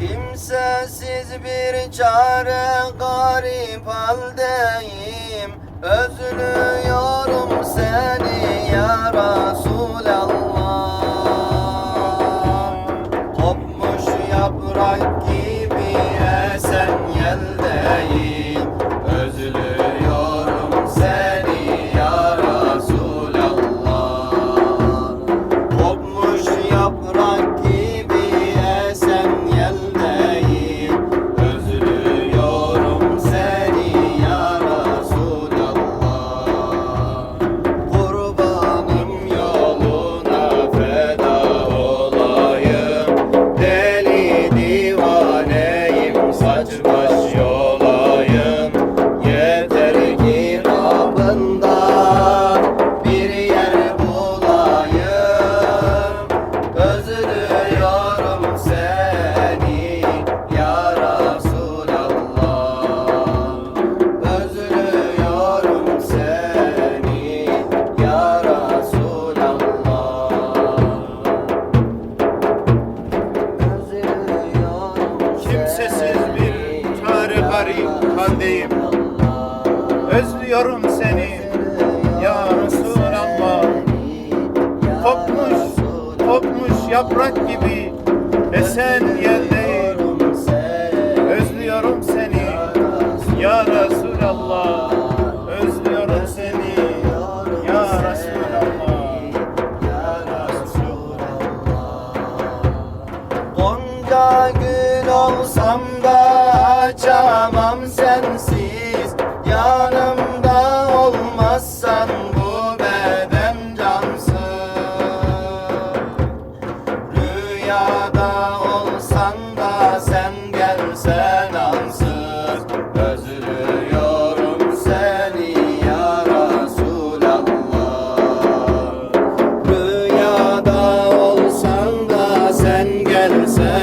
Kimsesiz bir çare garip haldeyim. Özlüyorum seni ya Resulallah. Kopmuş yaprak gibi esen yeldeyim çare garip haldeyim. Özlüyorum seni ya Resulallah. Kopmuş, kopmuş yaprak gibi esen yeldeyim. Özlüyorum seni ya Resulallah. Özlüyorum seni. Ya Resulallah. Gonca gül olsam da açamam sensiz Yanımda olmazsan bu beden cansız. Rüyada olsan da sen gelsen ansız Özlüyorum seni ya Resulallah. Rüyada olsan da sen gelsen